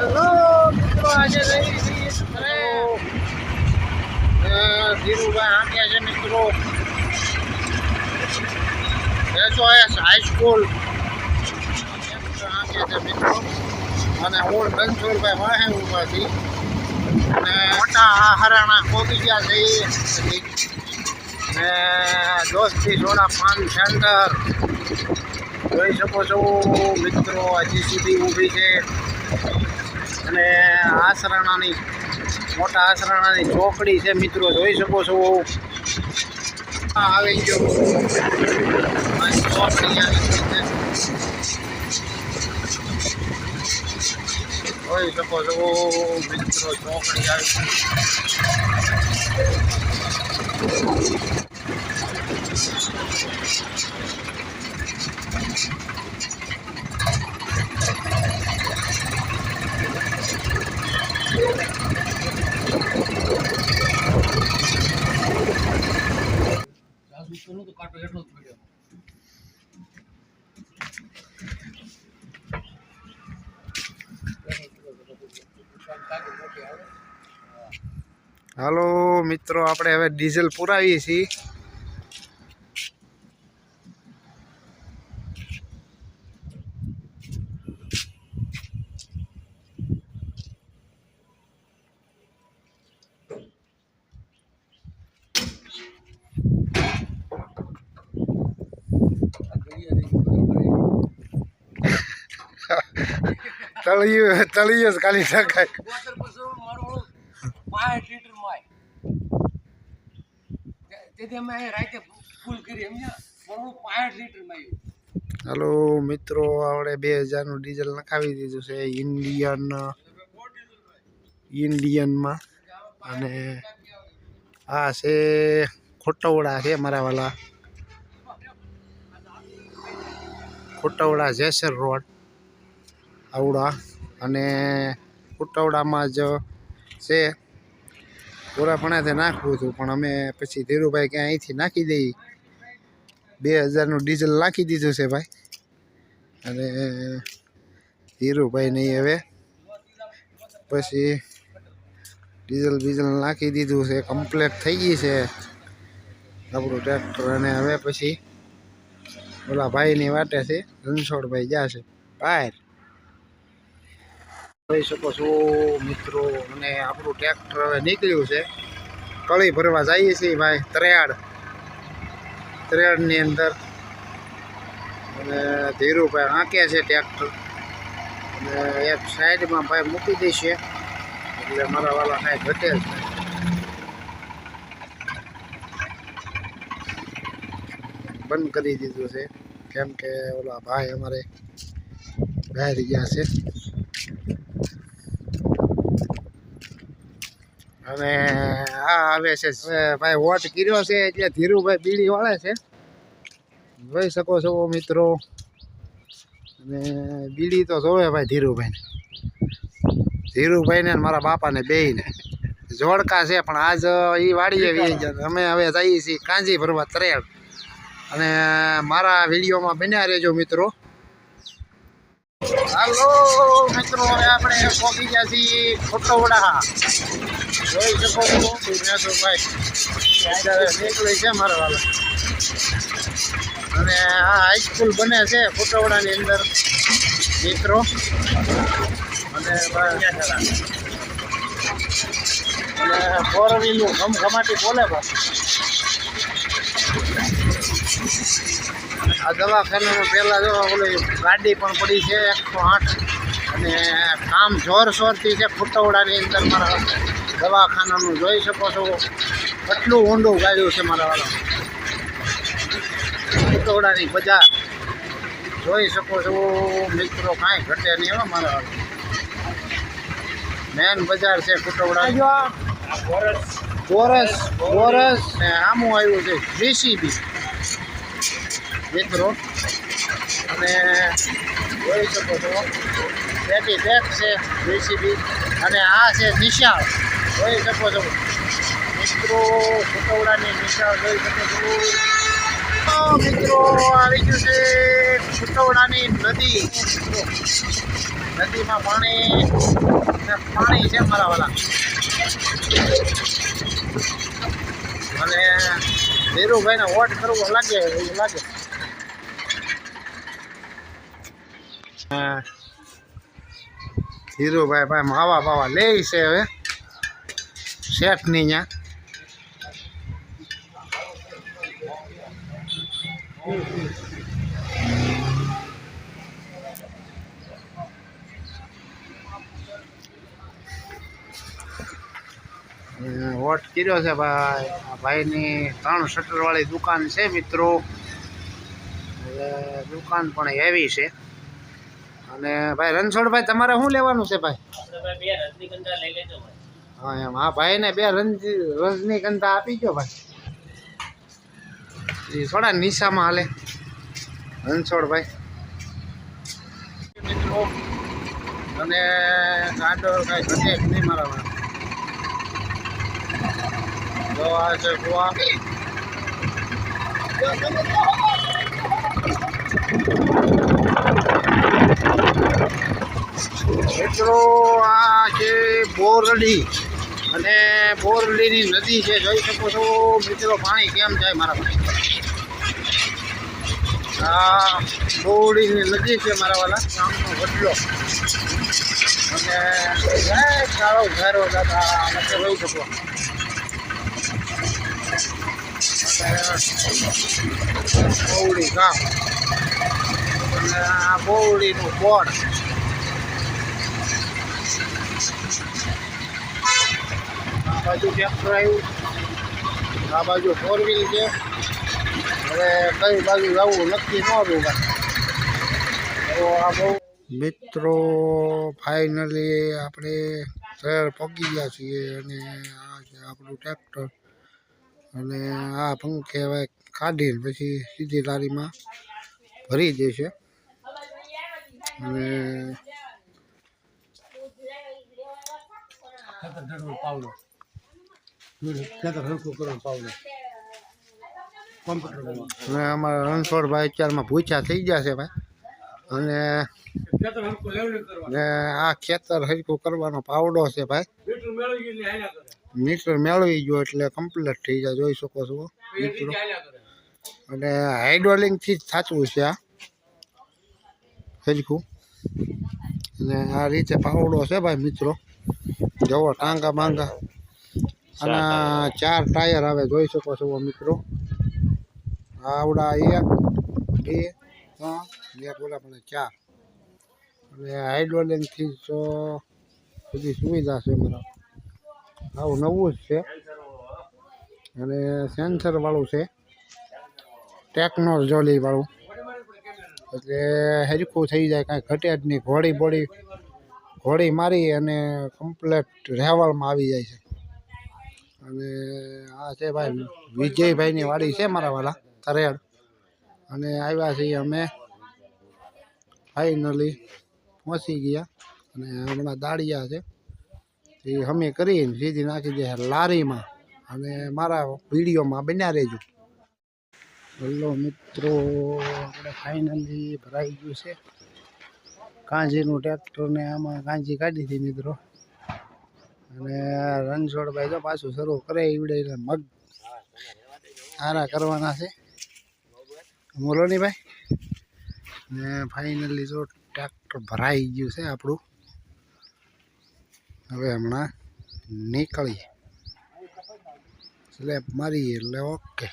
Hello મિત્રો, આજે ધીરુભાઈ આંક્યા છે મિત્રો. એસઓએસ હાઈસ્કૂલ આંક્યા છે મિત્રો. અને હું રણછોડભાઈ વાહે ઉભાથી અને મોટા હરાણા કોબી ગયા છે ને દોસ્તી સોડા પાન સેન્ટર જોઈ શકો છો મિત્રો, હજી સુધી ઊભી છે. અને આસરાણાની મોટા આસરાણાની ચોકડી છે મિત્રો, જોઈ શકો છો. આવી ગયો. ચોકડી જોઈ શકો છો, મિત્રો, ચોકડી આવી ગઈ. હાલો મિત્રો આપણે હવે ડીઝલ પુરાવીએ છીએ તળિયું તળિયું જ ખાલી શકાય. લીટર માય. તેથી અમે અહીંયા રાતે ફૂલ કરી સમજ્યા મારું પાંચ લીટર માયું. હાલો મિત્રો આપણે બે હજારનું ડીઝલ નખાવી દીધું છે ઇન્ડિયન ઇન્ડિયનમાં. અને આ છે ખોટવડા છે મારા વાલા. ખોટવડા જેસર રોડ. આવડા અને ખોટવડામાં જ છે. પૂરાપણાથી નાખવું હતું પણ અમે પછી ધીરુભાઈ ક્યાં અહીંથી નાખી દઈએ બે હજારનું ડીઝલ નાખી દીધું છે ભાઈ. અને ધીરુભાઈ નહીં હવે પછી ડીઝલ બીઝલ નાખી દીધું છે, કમ્પ્લેટ થઈ ગઈ છે. આપણું ટ્રેક્ટર અને હવે પછી ઓલા ભાઈની વાટે છે, રણછોડભાઈ છે, બહાર. જોઈ શકો છો, મિત્રો. અને આપણું ટ્રેક્ટર હવે નીકળ્યું છે. કળી ભરવા જઈએ છીએ ભાઈ ત્રેયાડ ત્રેડની અંદર. અને ધીરુભાઈ આંકે છે ટ્રેક્ટર. અને એક સાઈડમાં ભાઈ મૂકી દેશે. એટલે મારા વાલા કાંઈ ઘટે છે બંધ કરી દીધું છે. કેમ કે ઓલા ભાઈ અમારે બહાર ગયા છે. અને આ આવે છે. ભાઈ વોટ કર્યો છે એટલે ધીરુભાઈ બીડી વાળે છે. જોઈ શકો છો મિત્રો. અને બીડી તો જોવે ભાઈ ધીરુભાઈને. ધીરુભાઈને ને મારા બાપાને બેયને. જોડકા છે પણ આજ એ વાડીએ અમે હવે જઈએ છીએ કાંજી ભરવા ત્રેડ અને મારા વિડીયોમાં બન્યા રહેજો મિત્રો. હાલો, મિત્રો આપણે પહોંચી ગયા છીએ ખોટોવડા. જોઈ શકો છો ભાઈ નીકળી છે મારા વાળા અને આ હાઈસ્કૂલ બને છે ખોટોવડાની અંદર, મિત્રો. અને અને ફોર વ્હીલું ઘમઘમાટી બોલે બસ. આ દવાખાનામાં પહેલાં જો ઓલી ગાડી પણ પડી છે એકસો આઠ. અને કામ જોરશોરથી છે ફૂટવડાની અંદર મારા દવાખાનાનું જોઈ શકો છો. કેટલું ઊંડું ગાડ્યું છે મારા વાળા ફૂટવડાની બજાર. જોઈ શકો છો મિત્રો કાંઈ ઘટે નહીં હો મારા વાળા મેન બજાર છે ફૂટવડા ચોરસ ચોરસ ને આમું આવ્યું છે જીસીબી મિત્રો અને જોઈ શકો છો પેટી બેગ છે જેસીબી અને આ છે નિશાળ. જોઈ શકો છો. મિત્રો સુકવડાની નિશાળ જોઈ શકો છો. મિત્રો, આવી ગયું છે સુટવડાની નદી. નદીમાં પાણી પાણી છે મારા વાલા. અને ધીરુભાઈને વોટ કરવો લાગે, એવું લાગે હા. ધીરુભાઈ ભાઈ માવા બાવા લે છે હવે. શેઠની ત્યાં વોટ કર્યો છે ભાઈ. ભાઈની ત્રણ શટરવાળી દુકાન છે મિત્રો. દુકાન પણ હેવી છે. અને ભાઈ રણછોડભાઈ, તમારે શું લેવાનું છે ભાઈ? હા, એમ. હા, ભાઈને બે રંજી, રજનીગંધા આપી ગયો ભાઈ. થોડા નિશામાં હાલે. રણછોડભાઈ. અને ગાડો કાંઈ ઘટે નહીં મારા ગોવા છે કુવા મિત્રો, આ છે બોરડી અને બોરડીની નદી છે, જોઈ શકો છો. મિત્રો, પાણી કેમ જાય મારા પાસે? આ બોરડીની નદી છે મારા વાલા, ગામનો વડલો. અને જય કાળો ઘેરો દાદા નથી રહી શકો બોવડી ગામ. અને આ બહુડીનું બોર્ડ બાજુ ટ્રેક્ટર આવ્યું આ બાજુ ફોર વ્હીલ છે. હવે કઈ બાજુ જવું નક્કી ન હતું તો આ બહુ મિત્રો ફાઇનલી આપણે શહેર પગી ગયા છીએ અને આ છે આપણું ટ્રેક્ટર અને આ પંખે હવે કાઢીને પછી સીધી લારીમાં ભરી દેશે અને પાવડો ખેતર હલકું કરવાનું અમારા રણછોડભાઈ અત્યારમાં ભૂખ્યા થઈ ગયા છે ભાઈ. અને હલકું ને આ ખેતર હરકું કરવાનો પાવડો છે ભાઈ. મીટર મેળવી ગયો એટલે કમ્પ્લીટ થઈ જાય, જોઈ શકો છો મિત્રો અને હાઇડ્રોલિંગથી જ થાચવું છે આ. હરકું અને આ રીતે પાવડો છે ભાઈ મિત્રો જવો ટાંગા બાંગા અને ચાર ટાયર આવે જોઈ શકો છો મિત્રો. આવડા એક બે ત્રણ બે બોલા પણ ચાર. અને હાઇડ્રોલિનથી તો બધી સુવિધા છે મારા આવું નવું જ છે. અને સેન્સર વાળું છે. ટેકનોલોજી વાળું. એટલે હરખું થઈ જાય કાંઈ ઘટે જ નહીં. ઘોડી બોડી ઘોડી મારી અને કમ્પ્લેટ રહેવાળમાં આવી જાય છે. અને આ છે ભાઈ વિજયભાઈની વાડી છે મારા વાલા, તરેડ. અને આવ્યા છીએ અમે. ફાઇનલી પહોંચી ગયા. અને હમણાં દાળિયા છે. એ અમે કરીને સીધી નાખી દે લારીમાં. અને મારા વિડીયોમાં બન્યા રહેજો. હલો મિત્રો, આપણે ફાઇનલી ભરાઈ ગયું છે. કાંજીનું ટ્રેક્ટરને આમાં કાંજી કાઢી હતી મિત્રો. અને રણછોડભાઈ જો પાછું શરૂ કરે ઈવડે મગ. સારા કરવાના છે. બોલો નહીં ભાઈ. ને ફાઇનલી જો ટ્રેક્ટર ભરાઈ ગયું છે આપણું. હવે હમણાં નીકળીએ. સ્લેબ મારીએ એટલે ઓકે